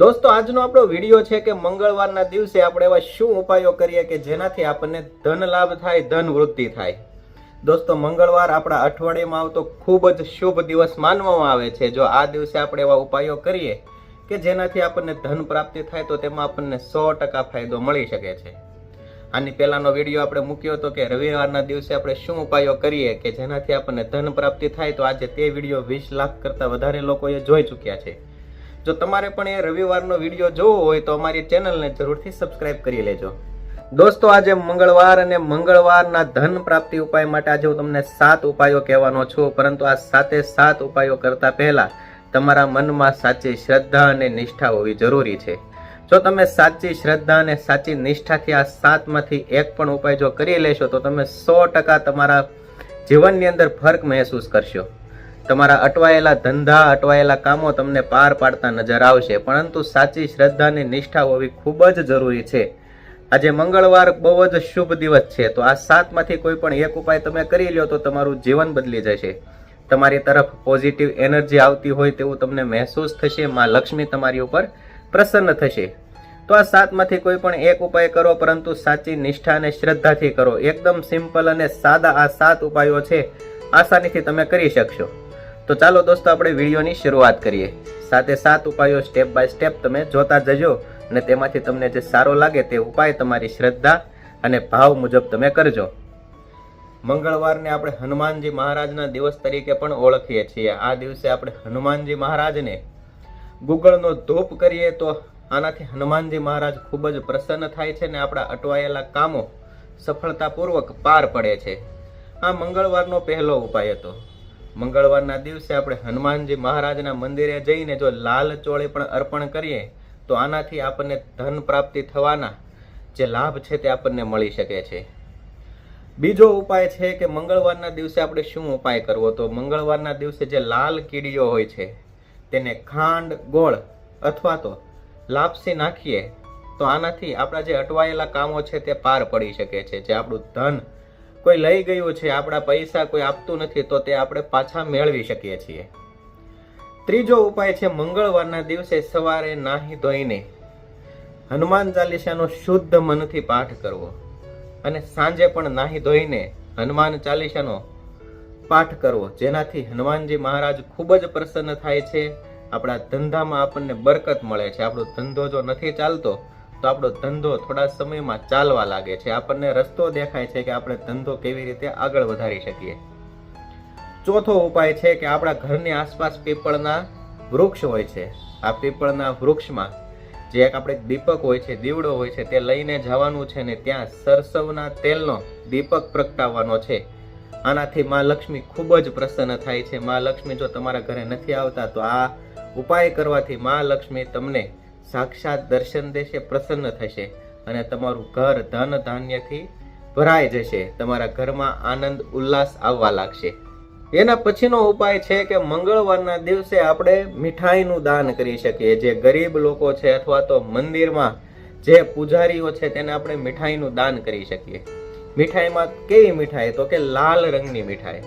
દોસ્તો, આજનો આપણો વીડિયો છે કે મંગળવારના દિવસે આપણે એવા શું ઉપાયો કરીએ કે જેનાથી આપણને ધન લાભ થાય, ધન વૃદ્ધિ થાય? દોસ્તો, મંગળવાર આપણા અઠવાડિયામાં આવતો ખૂબ જ શુભ દિવસ માનવામાં આવે છે. જો આ દિવસે આપણે એવા ઉપાયો કરીએ કે જેનાથી આપણને ધન પ્રાપ્તિ થાય, તો તેમાં આપણને સો ટકા ફાયદો મળી શકે છે. આની પહેલાંનો વીડિયો આપણે મૂક્યો હતો કે રવિવારના દિવસે આપણે શું ઉપાયો કરીએ કે જેનાથી આપણને ધન પ્રાપ્તિ થાય, તો આજે તે વીડિયો વીસ લાખ કરતાં વધારે લોકોએ જોઈ ચૂક્યા છે. જો તમારે પણ એ રવિવારનો વીડિયો જોવો હોય તો અમારી ચેનલને જરૂરથી સબસ્ક્રાઇબ કરી લેજો. દોસ્તો, આજે મંગળવાર અને મંગળવારના ધન પ્રાપ્તિ ઉપાય માટે આજે હું તમને સાત ઉપાયો કહેવાનો છું, પરંતુ આ સાતે સાત ઉપાયો કરતા પહેલા તમારા મનમાં સાચી શ્રદ્ધા અને નિષ્ઠા હોવી જરૂરી છે. જો તમે સાચી શ્રદ્ધા અને સાચી નિષ્ઠાથી આ સાતમાંથી એક પણ ઉપાય જો કરી લેશો, તો તમે સો ટકા તમારા જીવનની અંદર ફરક મહેસૂસ કરશો. તમારા અટવાયેલા ધંધા, અટવાયેલા કામો તમને પાર પાડતા નજર આવશે. પરંતુ સાચી શ્રદ્ધા અને નિષ્ઠા હોવી ખૂબ જ જરૂરી છે. આજે મંગળવાર બહુ જ શુભ દિવસ છે. તો આ સાતમાંથી કોઈ પણ એક ઉપાય તમે કરી લ્યો તો તમારું જીવન બદલી જશે. તમારી તરફ પોઝિટિવ એનર્જી આવતી હોય તેવું તમને મહેસૂસ થશે. માં લક્ષ્મી તમારી ઉપર પ્રસન્ન થશે. તો આ સાતમાંથી કોઈ પણ એક ઉપાય કરો, પરંતુ સાચી નિષ્ઠા અને શ્રદ્ધાથી કરો. એકદમ સિમ્પલ અને સાદા આ સાત ઉપાયો છે. આસાનીથી તમે કરી શકશો. તો ચાલો દોસ્તો આપણે વિડીયોની શરૂઆત કરીએ. સાથે સાત ઉપાયો સ્ટેપ બાય સ્ટેપ તમે જોતા જજો અને તેમાંથી તમને જે સારો લાગે તે ઉપાય તમારી શ્રદ્ધા અને ભાવ મુજબ તમે કરજો. મંગળવારને આપણે હનુમાનજી મહારાજના દિવસ તરીકે પણ ઓળખીએ છીએ. આ દિવસે આપણે હનુમાનજી મહારાજને ગુગળનો ધૂપ કરીએ તો આનાથી હનુમાનજી મહારાજ ખૂબ જ પ્રસન્ન થાય છે અને આપણા અટવાયેલા કામો સફળતાપૂર્વક પાર પડે છે. આ મંગળવારનો પહેલો ઉપાય હતો. મંગળવારના દિવસે આપણે હનુમાનજી મહારાજના મંદિરે જઈને જો લાલ ચોળે પણ અર્પણ કરીએ, તો આનાથી આપણને ધન પ્રાપ્તિ થવાના જે લાભ છે તે આપણને મળી શકે છે. બીજો ઉપાય છે કે મંગળવારના દિવસે આપણે શું ઉપાય કરવો? તો મંગળવારના દિવસે જે લાલ કીડીઓ હોય છે, તેને ખાંડ, ગોળ અથવા તો લાપસી નાખીએ, તો આનાથી આપણા જે અટવાયેલા કામો છે તે પાર પડી શકે છે, જે આપણું ધન કોઈ લઈ ગયું છે, આપણા પૈસા કોઈ આપતું નથી, તો તે આપણે પાછા મેળવી શકીએ છીએ. ત્રીજો ઉપાય છે, મંગળવારના દિવસે સવારે નાહી ધોઈને હનુમાન ચાલીસાનો શુદ્ધ મનથી પાઠ કરવો. અને સાંજે પણ નાહી ધોઈને હનુમાન ચાલીસાનો પાઠ કરવો, જેનાથી હનુમાનજી મહારાજ ખૂબ જ પ્રસન્ન થાય છે. આપણા ધંધામાં આપણને બરકત મળે છે. આપણો ધંધો જો નથી ચાલતો તો આપણો ધંધો થોડા સમયમાં ચાલવા લાગે છે. આપણને રસ્તો દેખાય છે કે આપણે ધંધો કેવી રીતે આગળ વધારી શકીએ. ચોથો ઉપાય છે કે આપણા ઘરની આસપાસ પીપળના વૃક્ષ હોય છે. આ પીપળના વૃક્ષમાં જે એક આપણે દીપક હોય છે, દીવડો હોય છે, તે લઈને જવાનું છે ને ત્યાં સરસવના તેલનો દીપક પ્રગટાવવાનો છે. આનાથી મા લક્ષ્મી ખૂબ જ પ્રસન્ન થાય છે. મા લક્ષ્મી જો તમારા ઘરે નથી આવતા તો આ ઉપાય કરવાથી મા લક્ષ્મી તમને સાક્ષાત દર્શન દેશે પ્રસન્ન થશે અને તમારું ઘર ધન ધાન્યથી ભરાઈ જશે. તમારા ઘરમાં આનંદ, ઉલ્લાસ આવવા લાગશે. એના પછીનો ઉપાય છે કે મંગળવારના દિવસે આપણે મીઠાઈનું દાન કરી શકીએ. જે ગરીબ લોકો છે અથવા તો મંદિરમાં જે પૂજારીઓ છે તેને આપણે મીઠાઈનું દાન કરી શકીએ. મીઠાઈમાં કેવી મીઠાઈ? તો કે લાલ રંગની મીઠાઈ.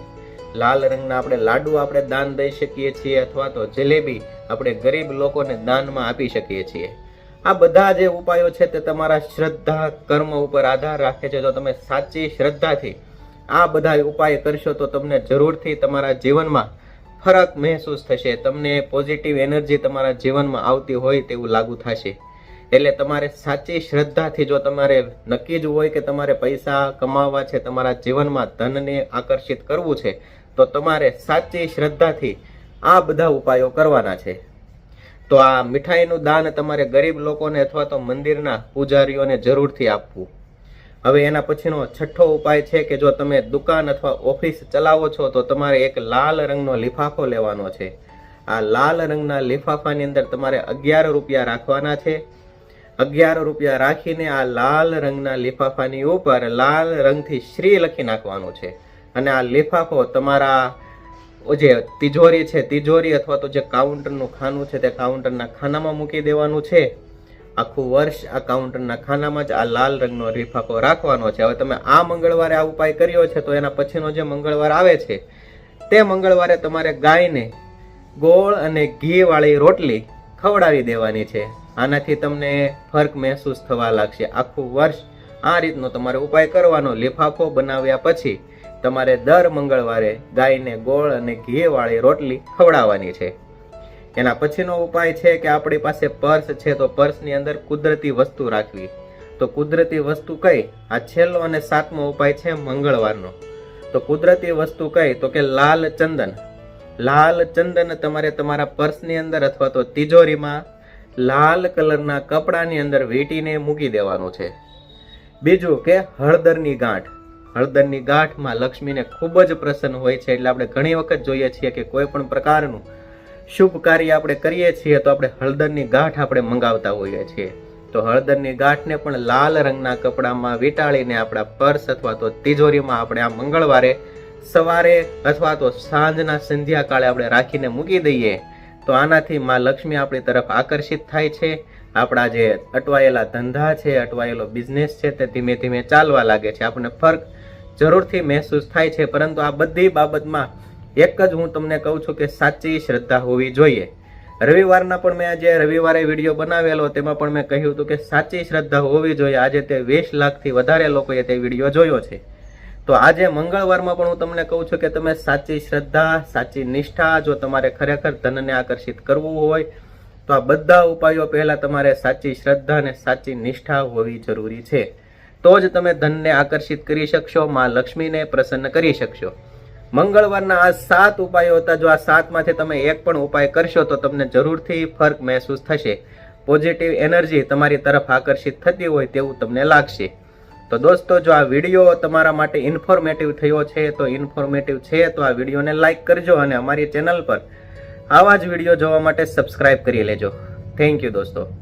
લાલ રંગના આપણે લાડુ આપણે દાન દઈ શકીએ છીએ અથવા તો જલેબી. આપણે ગરીબ લોકોને દાનમાં આપી શકીએ છીએ. આ બધા જે ઉપાયો છે તે તમારા શ્રદ્ધા કર્મ ઉપર આધાર રાખે છે. જો તમે સાચી શ્રદ્ધાથી આ બધા ઉપાય કરશો તો તમને જરૂરથી તમારા જીવનમાં ફરક મહેસૂસ થશે. તમને પોઝિટિવ એનર્જી તમારા જીવનમાં આવતી હોય તેવું લાગુ થશે. એટલે તમારે સાચી શ્રદ્ધાથી જો તમારે નક્કી જ હોય કે તમારે પૈસા કમાવવા છે, તમારા જીવનમાં ધનને આકર્ષિત કરવું છે, તો તમારે સાચી શ્રદ્ધાથી આ બધા ઉપાયો કરવાના છે. તો આ મીઠાઈનું દાન તમારે ગરીબ લોકોને અથવા તો મંદિરના પૂજારીઓને જરૂરથી આપવું. હવે એના પછીનો છઠ્ઠો ઉપાય છે કે જો તમે દુકાન અથવા ઓફિસ ચલાવો છો તો તમારે એક લાલ રંગનો લિફાફો લેવાનો છે. આ લાલ રંગના લિફાફાની અંદર તમારે અગિયાર રૂપિયા રાખવાના છે. અગિયાર રૂપિયા રાખીને આ લાલ રંગના લિફાફાની ઉપર લાલ રંગથી શ્રી લખી નાખવાનું છે. અને આ લિફાફો તમારા જે તિજોરી છે, તિજોરી અથવા તો જે કાઉન્ટરનું ખાનું છે તે કાઉન્ટરના ખાનામાં મૂકી દેવાનું છે. આખું વર્ષ આ કાઉન્ટરના ખાનામાં જ આ લાલ રંગનો રીફાકો રાખવાનો છે. હવે તમે આ મંગળવારે આ ઉપાય કર્યો છે તો એના પછીનો જે મંગળવાર આવે છે, તે મંગળવારે તમારે ગાયને ગોળ અને ઘીવાળી રોટલી ખવડાવી દેવાની છે. આનાથી તમને ફરક મહેસૂસ થવા લાગશે. આખું વર્ષ આ રીતનો તમારે ઉપાય કરવાનો. લિફાફો બનાવ્યા પછી તમારે દર મંગળવારે ગાયને ગોળ અને ઘીવાળી રોટલી ખવડાવવાની છે. એના પછીનો ઉપાય છે કે આપણી પાસે પર્સ છે તો પર્સની અંદર કુદરતી વસ્તુ રાખવી. તો કુદરતી વસ્તુ કઈ? આ છેલ્લો અને સાતમો ઉપાય છે મંગળવારનો. તો કુદરતી વસ્તુ કઈ? તો કે લાલ ચંદન. લાલ ચંદન તમારે તમારા પર્સની અંદર અથવા તો તિજોરીમાં લાલ કલરના કપડાની અંદર વીંટીને મૂકી દેવાનું છે. બીજું કે હળદરની ગાંઠ. હળદરની ગાંઠમાં લક્ષ્મીને ખૂબ જ પ્રસન્ન હોય છે, એટલે આપણે ઘણી વખત જોઈએ છીએ કે કોઈ પણ પ્રકારનું શુભ કાર્ય આપણે કરીએ છીએ તો આપણે હળદરની ગાંઠ આપણે મંગાવતા હોઈએ છીએ. તો હળદરની ગાંઠને પણ લાલ રંગના કપડામાં વીંટાળીને આપણા પર્સ અથવા તો તિજોરીમાં આપણે આ મંગળવારે સવારે અથવા તો સાંજના સંધ્યા કાળે આપણે રાખીને મૂકી દઈએ, તો આનાથી માં લક્ષ્મી આપણી તરફ આકર્ષિત થાય છે. આપણા જે અટવાયેલા ધંધા છે, અટવાયેલો બિઝનેસ છે, તે ધીમે ધીમે ચાલવા લાગે છે. આપણને ફરક જરૂરથી મહેસૂસ થાય છે, પરંતુ આ બધી બાબતમાં એક જ હું તમને કહું છું કે સાચી શ્રદ્ધા હોવી જોઈએ. રવિવારના પણ મેં આજે રવિવારે વીડિયો બનાવેલો, તેમાં પણ મેં કહ્યું હતું કે સાચી શ્રદ્ધા હોવી જોઈએ. આજે તે વીસ લાખથી વધારે લોકોએ તે વીડિયો જોયો છે. તો આજે મંગળવારમાં પણ હું તમને કહું છું કે તમે સાચી શ્રદ્ધા, સાચી નિષ્ઠા, જો તમારે ખરેખર ધનને આકર્ષિત કરવું હોય, તો આ બધા ઉપાયો પહેલાં તમારે સાચી શ્રદ્ધા અને સાચી નિષ્ઠા હોવી જરૂરી છે. તો જ તમે ધનને આકર્ષિત કરી શકશો, માં લક્ષ્મીને પ્રસન્ન કરી શકશો. મંગળવારના આ સાત ઉપાયો હતા, જો આ સાતમાંથી તમે એક પણ ઉપાય કરશો, તો તમને જરૂરથી ફરક મહેસૂસ થશે. પોઝિટિવ એનર્જી તમારી તરફ આકર્ષિત થતી હોય તેવું તમને લાગશે. તો દોસ્તો, જો આ વીડિયો તમારા માટે ઇન્ફોર્મેટિવ થયો છે, તો ઇન્ફોર્મેટિવ છે, તો આ વિડીયોને લાઇક કરજો અને અમારી ચેનલ પર આવા જ વીડિયો જોવા માટે સબસ્ક્રાઇબ કરી લેજો. થેન્ક યુ દોસ્તો.